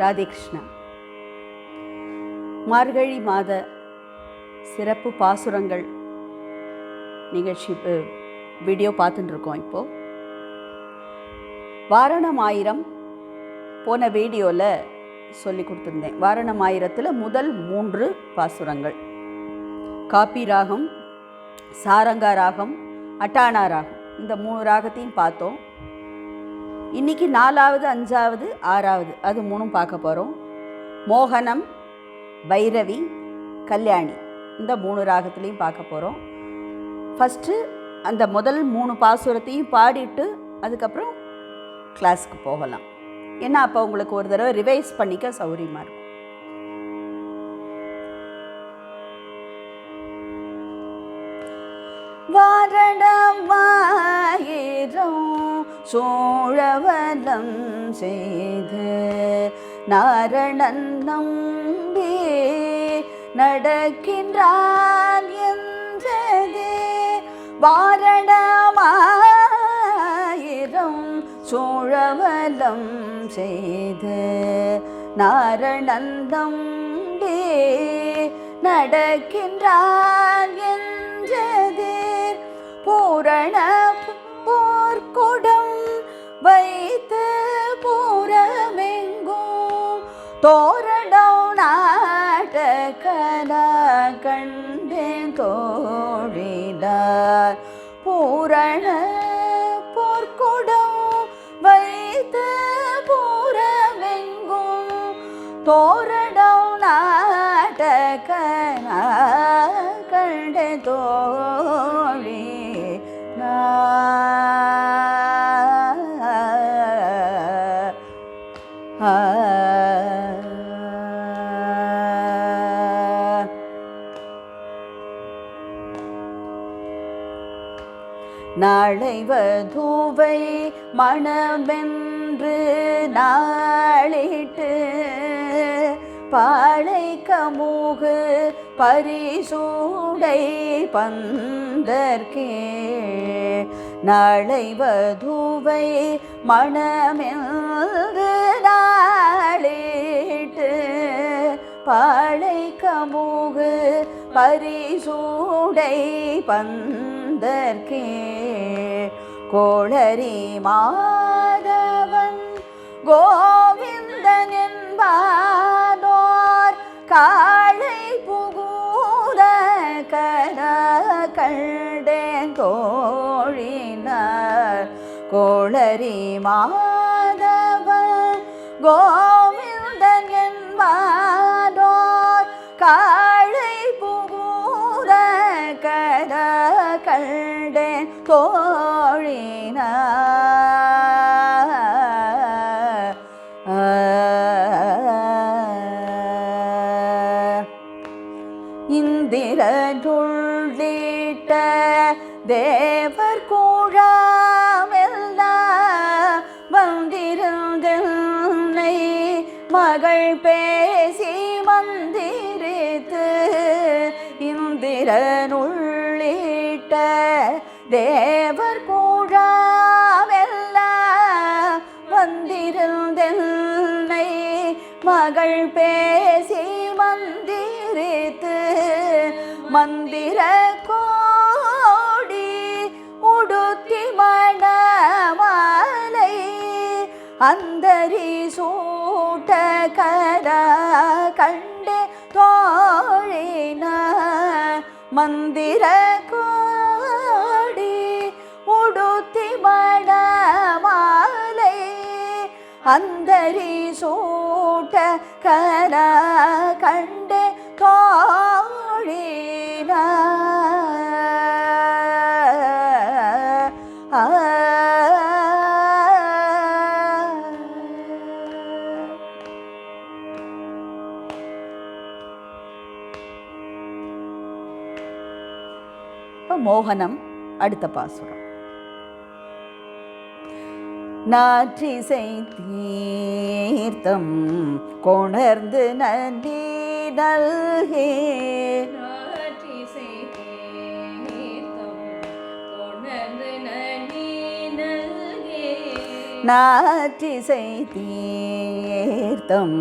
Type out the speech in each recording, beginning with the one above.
ராதேகிருஷ்ணா. மார்கழி மாத சிறப்பு பாசுரங்கள் நிகழ்ச்சி வீடியோ பார்த்துட்டுருக்கோம் இப்போது வாரணம் ஆயிரம் போன வீடியோவில் சொல்லி கொடுத்துருந்தேன். வாரணம் ஆயிரத்தில் முதல் மூன்று பாசுரங்கள். காப்பி ராகம் சாரங்கா ராகம் அட்டானா ராகம். இந்த மூணு ராகத்தையும் பார்த்தோம். இன்னைக்கு நாலாவது அஞ்சாவது ஆறாவது அது மூணும் பார்க்க போகிறோம் மோகனம் பைரவி கல்யாணி இந்த மூணு ராகத்துலேயும் பார்க்க போகிறோம் ஃபஸ்ட்டு அந்த முதல் மூணு பாசுரத்தையும் பாடிட்டு அதுக்கப்புறம் கிளாஸுக்கு போகலாம். ஏன்னா அப்போ உங்களுக்கு ஒரு தடவை ரிவைஸ் பண்ணிக்க சௌரியமாக இருக்கும். வாரணமாயிரம் சோழவலம் செய்து நாரணன் நம்பி நடக்கின்றான் என்றதே வாரணமாயிரம் சோழவலம் செய்து நாரணன் நம்பி நடக்கின்றான் என்றதேர் பூரண கொடம் வைத்து பூரமெங்கும் தோரணம் நாட்டகனா கண்டேன் தோழினார் பூரண நாளை வதூவை மணமென்று நாளிட்டு பாழை கமுகு பரிசூடை பந்தர்க்கே நாளை வதூவை மணமென்று நாளிட்டு பாழை கமுகு பரிசூடை பந்த பந்தர்க்கே கோளரி மாதவன் கோவிந்தன் என்பாதோர் காளை புகூத கர கண்டேன் தோழினார். கோளரி மாதவன் கோவிந்தன் என்பாதோர் கா கண்டேன் தோழினார் இந்திரனுள்ளிட்ட தேவர் கூழாமெல்லாம் வந்திருந்தனை மகள் பேசி மந்திரித்து இந்திரனுள்ளிட்ட தேவர் கூழாமெல்லாம் வந்திருந்தென்னை மகள் பேசி மந்திரித்து மந்திர கோடி உடுத்தி மணமாலை அந்தரி சூட்ட கர கண்டு தோழின மந்திர கோ அந்தரி கர கண்டே காழின மோகனம் அடுத்த பாசுரம் நாற்றிசை தீர்த்தம் கொணர்ந்து நன்றி நல்கே. நாற்றிசை தீர்த்தம்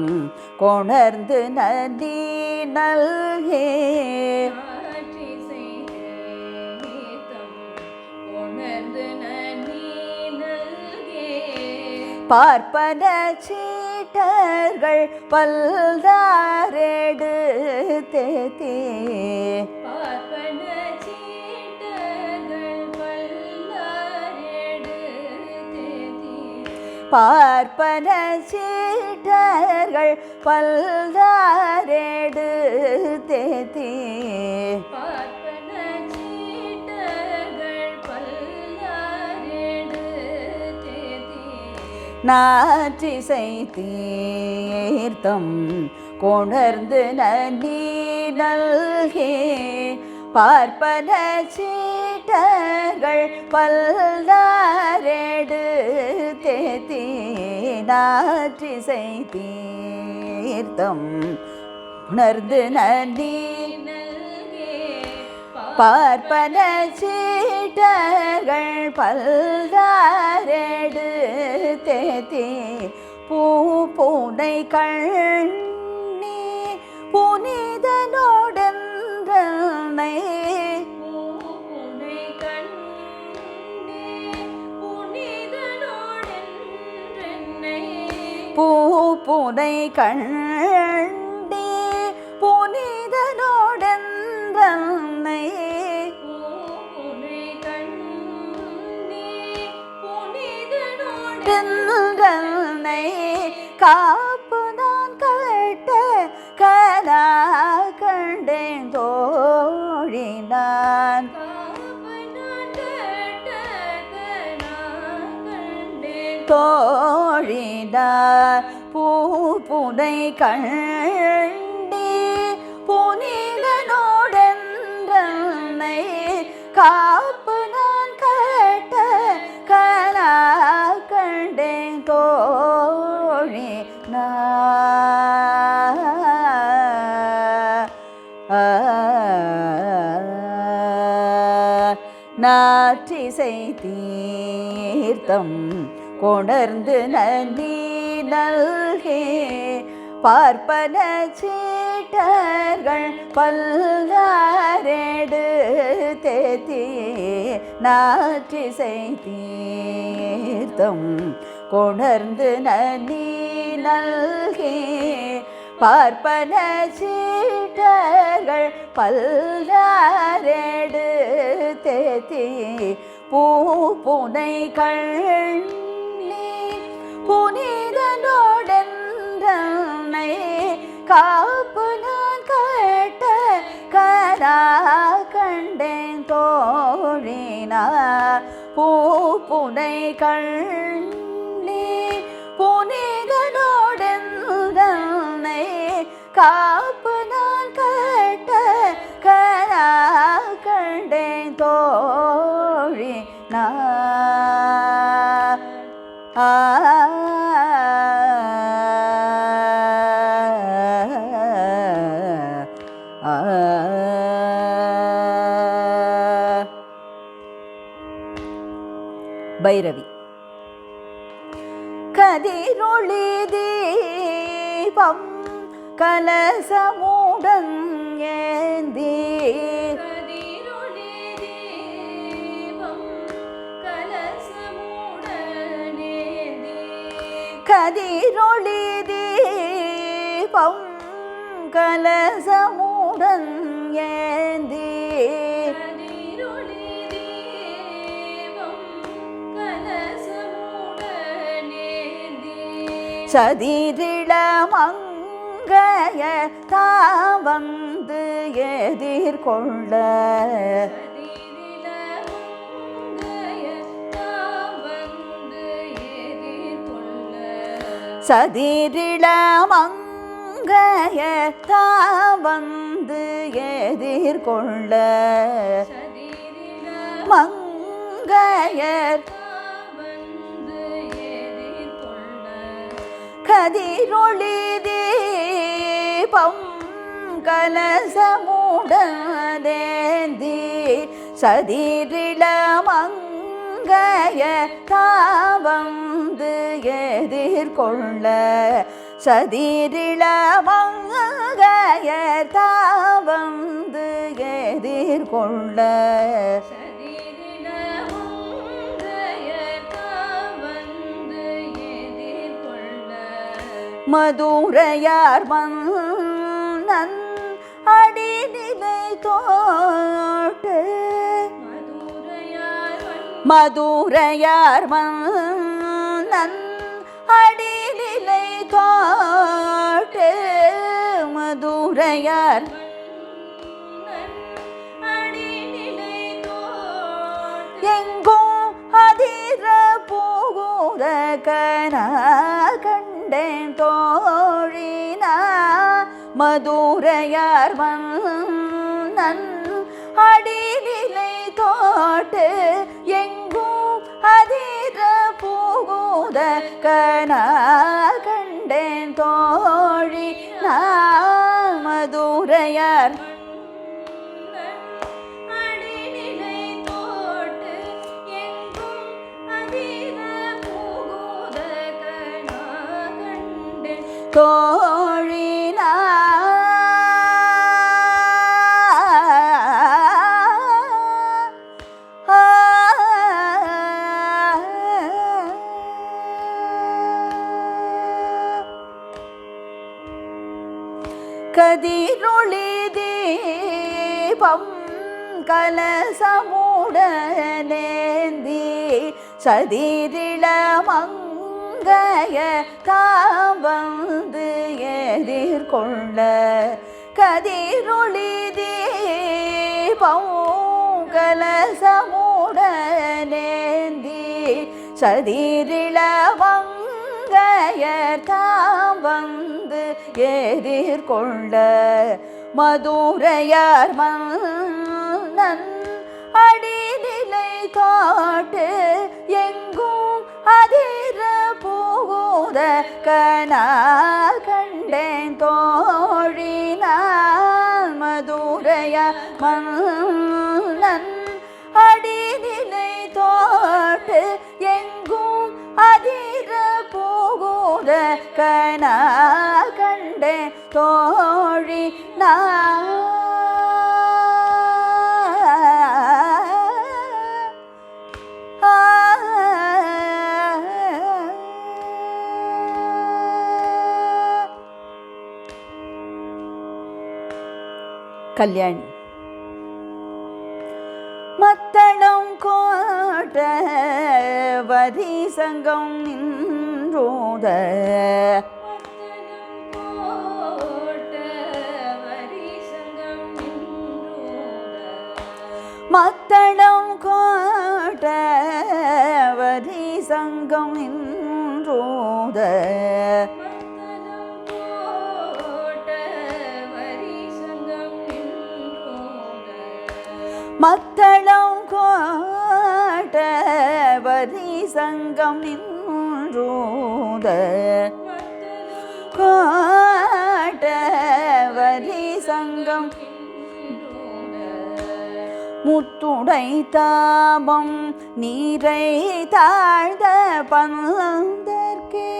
கொணர்ந்து நனி நல்கே. பார்ப்பன சீட்டர்கள் பல்தாரெடு தேத்தே பார்ப்பன தேதி பார்ப்பன சீட்டர்கள் பல்தாரெடு பார்ப்பன நாற்றிசை தீர்த்தம் கொணர்ந்து நன்னி நல்கே பார்ப்பன சீட்டர்கள் பல்தாரெடு தேத்தி நாற்றிசை தீர்த்தம் உணர்ந்து நன்னி பார்ப்பன சீட்டர்கள் பல்தாரெடு தேத்தி பூ பூனை கண்ணி புனிதனோடனை பூ பூனை கண் தென்றனை காப்பு நான் கட்ட கனா கண்டேன் தோழி நான். தோழினார் பூ புனை கண்டி புனிதனோடென்றனை காப்பு நாற்றிசை தீர்த்தம் கொணர்ந்து நன்றி நல்கே. பார்ப்பன சீட்டர்கள் பல்காரெடு தேத்தியே. நாற்றிசை தீர்த்தம் கொணர்ந்து நன்றி நல்கே. பார்ப்பன சீட்டர் பல்காரெடு தேத்தி பூ புனை கண்ணி புனிதனோடென்றனை காப்பு நான் கேட்ட கரா கண்டேன் தோழினா. பூ புனை கண்ணி புனிதனோடென்றனை கா கதிரொளி தீபம் கலசமுடன் ஏந்தி. சதிரிள மங்கைய தாவந்து எதிர்கொள்ள சதிரில மங்கைய தாவந்து எதிர்கொள்ள சதிரிள மங்கையர் தாவந்து கதிரொளி தீபம் மங்கைய தாவந்து எதிர்கொள்ள சதிரிள மங்கையர் தாவந்து எதிர்கொள்ள மதுரையார் மன்னன் அடிநிலை தோட்டு மதுரையார் மதுரையார் மன்னன் அடிநிலை தோட்டு மதுரையார் எங்கும் அதிர போகுத கன கண்டேன் தோழினா மதுரையார் மன்னன் அடிநிலை தோட்டு எங்கும் அதிர போகுத கன கண்டேன் தோழி நாமதுரையார். மதுரையார் கதிரொளி தீபம் கலசமுடனேந்தி சதிரிள மங்கைய தாவந்து எதிர்கொள்ள கதிரொளி தீபம் கலசமுடனேந்தி சதிரிள மங்கையர் தாம் வந்து எதிர்கொள்ள மதுரையார் மன்னன் அடிநிலை காட்டு எங்கும் அதிர போகுத கனா கண்டேன் தோழினால் மதுரையார் மன் கனா கண்டே தோழி கல்யாணி. மத்தளம் கோட்ட வரி சங்கம் நின்றோத கோட்ட நின்றோத மத்தளம் கோட்ட வரி சங்கம் நின்றோத. மத்தளம் கோட்ட வரி சங்கம் நின்றோத. மத்தளம் கோட்ட சங்கம் சங்கம். முத்துடை தாபம் நீரை தாழ்ந்த பந்தற்கே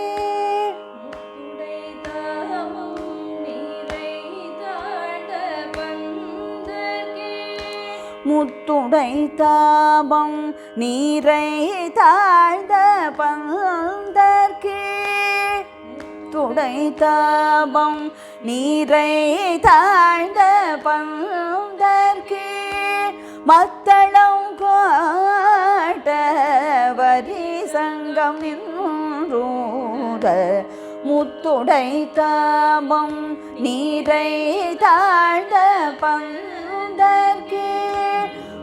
முத்துடை தாபம் நீரை தாழ்ந்த பந்தற்கே. துடை தாபம் நீரை தாழ்ந்த பந்தற்கே. மத்தளம் கோட்ட வரி சங்கம் நின்றூத. முத்துடை தாபம் நீரை தாழ்ந்த பந்தற்கே.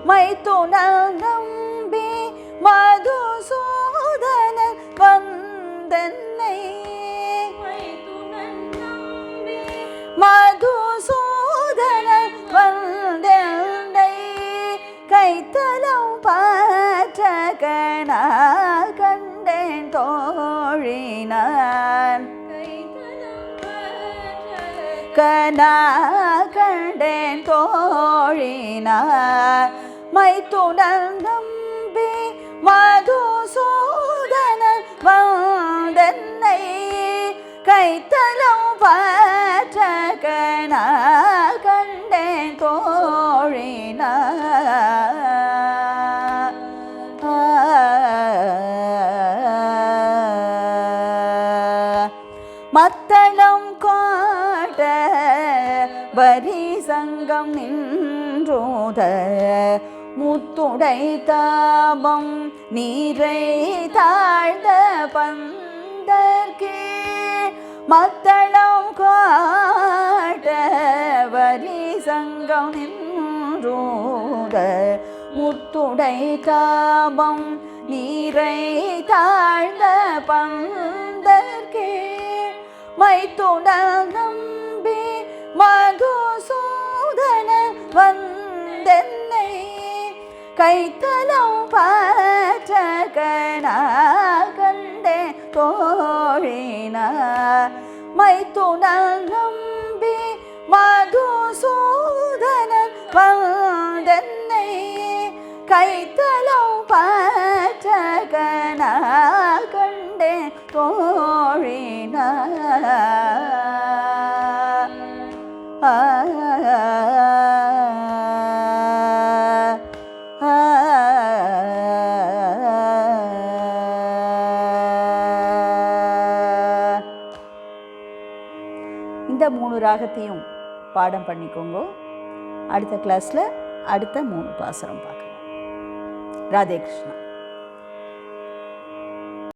மைத்துணல் நம்பி மதுசூதனன் வந்தன்னை. மதுசூதனன் வந்தென்னை. கைத்தலம் பாற்ற கணா கண்டேன் தோழினான். கனா கண்டேன் தோழினார் மைத்துடன் நம்பி மதுசூதனன் வந்த கைத்தலம் பற்ற கண கண்டேன் தோழினா மத்தளம் காட்ட வரி சங்கம் நின்றோத முத்துடை தாபம் நீரை தாழ்ந்த பந்தர்க்கே மத்தளம் காட்ட வரி சங்கம் நின்றோத முத்துடை தாபம் நீரை தாழ்ந்த பந்தர்க்கே மைத்துடல் நம்பி மதுசூதன வந்தென் கைத்தலம் பற்ற கண கண்டே தோழின மைத்துடல் நம்பி மதுசூதன வந்தென்னை கைத்தலம் பற்ற மூணு ராகத்தையும் பாடம் பண்ணிக்கோங்க. அடுத்த கிளாஸில் அடுத்த மூணு பாசுரம் பார்க்கலாம். ராதே கிருஷ்ணா.